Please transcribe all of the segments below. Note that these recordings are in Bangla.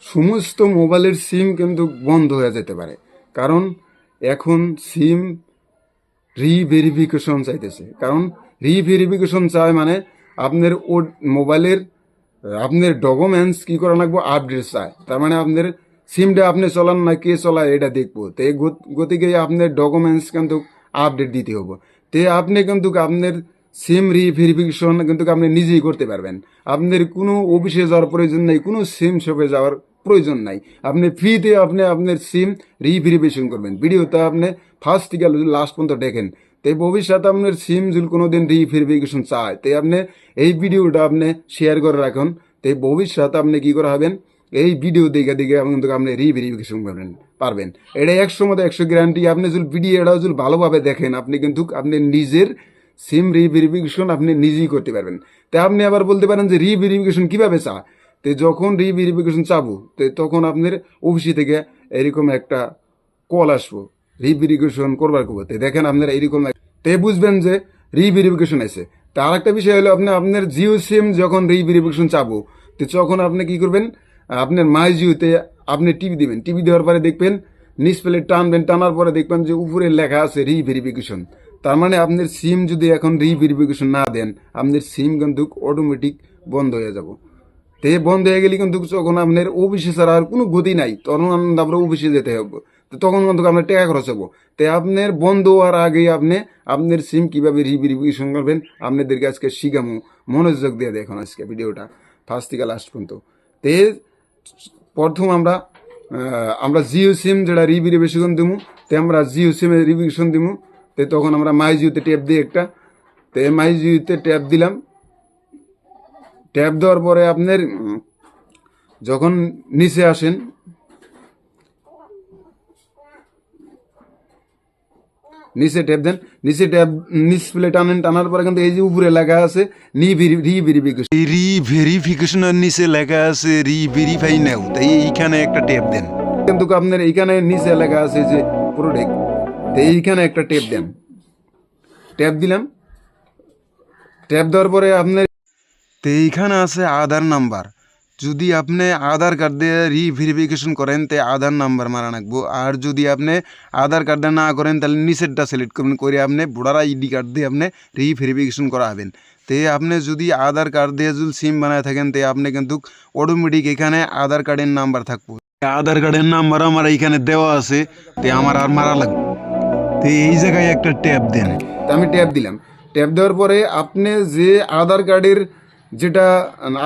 সমস্ত মোবাইলের সিম কিন্তু বন্ধ হয়ে যেতে পারে। কারণ এখন সিম রিভেরিফিকেশন চাইতেছে। কারণ রিভেরিফিকেশন চায় মানে আপনার ও মোবাইলের, আপনার ডকুমেন্টস কি করা লাগবো আপডেট চায় তার মানে আপনার সিমটা আপনি চলান না, কে চলায় এটা দেখব। তো এই গত- গতিকে আপনার ডকুমেন্টস কিন্তু আপডেট দিতে হবে। তে আপনি কিন্তু আপনার সিম রিভেরিফিকেশন কিন্তু আপনি নিজেই করতে পারবেন। আপনার কোনো অফিসে যাওয়ার প্রয়োজন নেই, কোনো সিম শপে যাওয়ার প্রয়োজন নাই। আপনি ফ্রিতে আপনি আপনার সিম রিভেরিফিকেশন করবেন। ভিডিওতে আপনি ফার্স্ট থেকে লাস্ট পর্যন্ত দেখেন। তাই ভবিষ্যতে আপনার সিম যদি কোনো দিন রিভেরিফিকেশন চায় তাই আপনি এই ভিডিওটা আপনি শেয়ার করে রাখুন। তাই ভবিষ্যতে আপনি কী করা হবেন? এই ভিডিও দেখে দেখে আপনি কিন্তু আপনি রিভেরিফিকেশন করবেন, পারবেন। এটা একশো মতো একশো গ্যারান্টি আপনি যদি ভিডিওটা যদি ভালোভাবে দেখেন, আপনি কিন্তু আপনি নিজের সিম রিভেরিফিকেশন আপনি নিজেই করতে পারবেন। তাই আপনি আবার বলতে পারেন যে রিভেরিফিকেশন কীভাবে চা তো যখন রিভেরিফিকেশন চাবো, তো তখন আপনার অফিসে থেকে এরকম একটা কল আসব রিভেরিফিকেশন করবার করব তো দেখেন আপনারা এইরকম তে বুঝবেন যে রিভেরিফিকেশন আছে। তা আরেকটা বিষয় হলো আপনি আপনার জিও সিম যখন রিভেরিফিকেশন চাবো, তো তখন আপনি কি করবেন? আপনার মাই জিওতে আপনি টিভি দেবেন। টিভি দেওয়ার পরে দেখবেন নিচ প্লে টানবেন, টানার পরে দেখবেন যে উপরে লেখা আছে রিভেরিফিকেশন তার মানে আপনার সিম যদি এখন রিভেরিফিকেশন না দেন, আপনার সিম কিন্তু অটোমেটিক বন্ধ হয়ে যাব। তে বন্ধ হয়ে গেলে কিন্তু যখন আপনার অফিসে ছাড়া আর কোনো গতি নাই, তখন আপনার অফিসে যেতে হবে তো তখন কিন্তু আপনার টাকা খরচ হব তো আপনার বন্ধ হওয়ার আগে আপনি, আপনার সিম কীভাবে রিভেরিফিকেশন করবেন, আপনাদেরকে আজকে শিখামো। মনোযোগ দিয়ে দেখুন আজকে ভিডিওটা। ফার্স্ট থেকে লাস্ট পর্যন্ত। তে প্রথম আমরা আমরা জিও সিম যেটা রিভেরিফিকেশন দিমু, তে আমরা জিও সিমে রিভিশন দিমু। তে তখন আমরা মাই জিওতে ট্যাপ দিই একটা। তে মাই জিওতে ট্যাপ দিলাম। ট্যাপ দেওয়ার পরে আপনার যখন নিচে আসেন নিচে ট্যাপ দেন নিচে ট্যাপ নিচ প্লে টানেন টানার পরে কিন্তু এই যে উপরে লেখা আছে নি রিভেরিফিকেশন রি ভেরিফিকেশনের নিচে লেখা আছে রি ভেরিফাই নাও। তাই এইখানে একটা ট্যাপ দেন। কিন্তু আপনার এইখানে নিচে লেখা আছে যে প্রোডাক্ট এইখানে একটা ট্যাপ দেন। ট্যাপ দিলাম। ট্যাপ দেওয়ার পরে আপনার তো এইখানে আছে আধার নাম্বার। যদি আপনি আধার কার্ড দিয়ে রিভেরিফিকেশন করেন, তে আধার নাম্বার মারা রাখব আর যদি আপনি আধার কার্ডটা না করেন, তাহলে নিচেরটা সিলেক্ট করবেন করে আপনি ভোটার আইডি কার্ড দিয়ে আপনি রিভেরিফিকেশন করা হবেন তে আপনি যদি আধার কার্ড দিয়ে যদি সিম বানায় থাকেন, তে আপনি কিন্তু অটোমেটিক এখানে আধার কার্ডের নাম্বার থাকব। আধার কার্ডের নাম্বার আমার এইখানে দেওয়া আছে, তে আমার আর মারা লাগবে এই জায়গায় একটা ট্যাপ দেন। আমি ট্যাপ দিলাম। ট্যাপ দেওয়ার পরে আপনি যে আধার কার্ডের যেটা,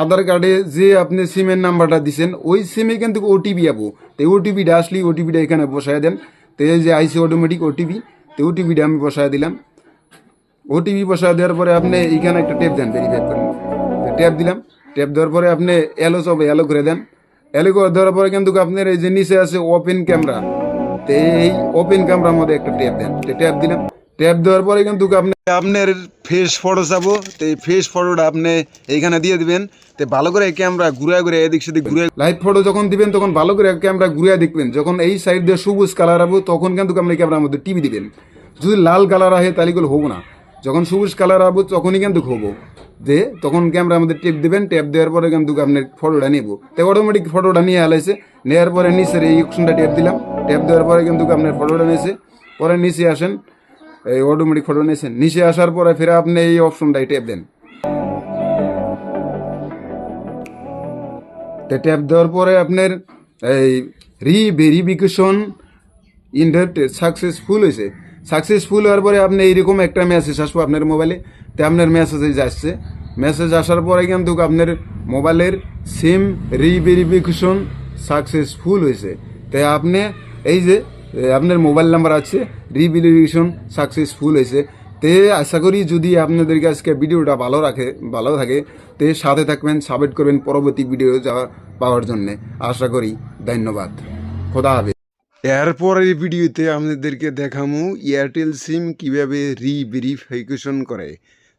আধার কার্ডে যে আপনি সিমের নাম্বারটা দিছেন, ওই সিমে কিন্তু ওটিপি যাব তো ওটিপিটা আসলেই ওটিপিটা এখানে বসায় দেন। তো এই যে আইসি অটোমেটিক ওটিপি তো ওটিপিটা আমি বসায় দিলাম। ওটিপি বসায় দেওয়ার পরে আপনি এইখানে একটা ট্যাপ দেন ভেরিফাই করেন। ট্যাপ দিলাম। ট্যাপ দেওয়ার পরে আপনি এলো সব এলো করে দেন। এলো করে দেওয়ার পরে কিন্তু আপনার এই যে নিচে আছে ওপেন ক্যামেরা তো এই ওপেন ক্যামেরার মধ্যে একটা ট্যাপ দেন। ট্যাপ দিলাম ট্যাপ দেওয়ার পরে কিন্তু আপনি আপনার ফেস ফটো চাবো। তো এই ফেস ফটোটা আপনি এইখানে দিয়ে দিবেন। তো ভালো করে ক্যামেরা ঘুরে ঘুরে এদিক সেদিক ঘুরে লাইভ ফটো যখন দিবেন তখন ভালো করে ক্যামেরা ঘুরিয়ে দেখবেন। যখন এই সাইড দিয়ে সবুজ কালার হবে তখন কিন্তু আপনি ক্যামেরার মধ্যে টিভি দিবেন। যদি লাল কালার আহে তাহলে এগুলো হব না। যখন সবুজ কালার আবো তখনই কিন্তু হব। যে তখন ক্যামেরার মধ্যে টেপ দিবেন। টেপ দেওয়ার পরে কিন্তু আপনার ফটোটা নেব। তো অটোমেটিক ফটোটা নিয়ে আলাইছে। নেওয়ার পরে নিচের এই অপশনটা টেপ দিলাম। টেপ দেওয়ার পরে কিন্তু আপনার ফটোটা নিয়েছে। পরে নিচে আসেন, এই অটোমেটিক ফটো নিয়েছেন। নিচে আসার পরে ফের আপনি এই অপশনটাই ট্যাপ দেন। ট্যাপ দেওয়ার পরে আপনার এই রিভেরিফিকেশন ইন্টারটেড সাকসেসফুল হয়েছে। সাকসেসফুল হওয়ার পরে আপনি এইরকম একটা মেসেজ আসব আপনার মোবাইলে তো আপনার মেসেজ আসছে মেসেজ আসার পরে কিন্তু আপনার মোবাইলের সিম রিভেরিফিকেশন সাকসেসফুল হয়েছে। তাই আপনি এই যে আপনার মোবাইল নাম্বার আছে রিভেরিফিকেশন সাকসেসফুল হয়েছে। তে আশা করি যদি আপনাদেরকে আজকে ভিডিওটা ভালো রাখে, ভালো থাকে, তে সাথে থাকবেন সাবমিট করবেন পরবর্তী ভিডিও যাওয়া পাওয়ার জন্যে। আশা করি ধন্যবাদ। খোদা হবে এরপরের ভিডিওতে আপনাদেরকে দেখামু এয়ারটেল সিম কীভাবে রিভেরিফিকেশন করে।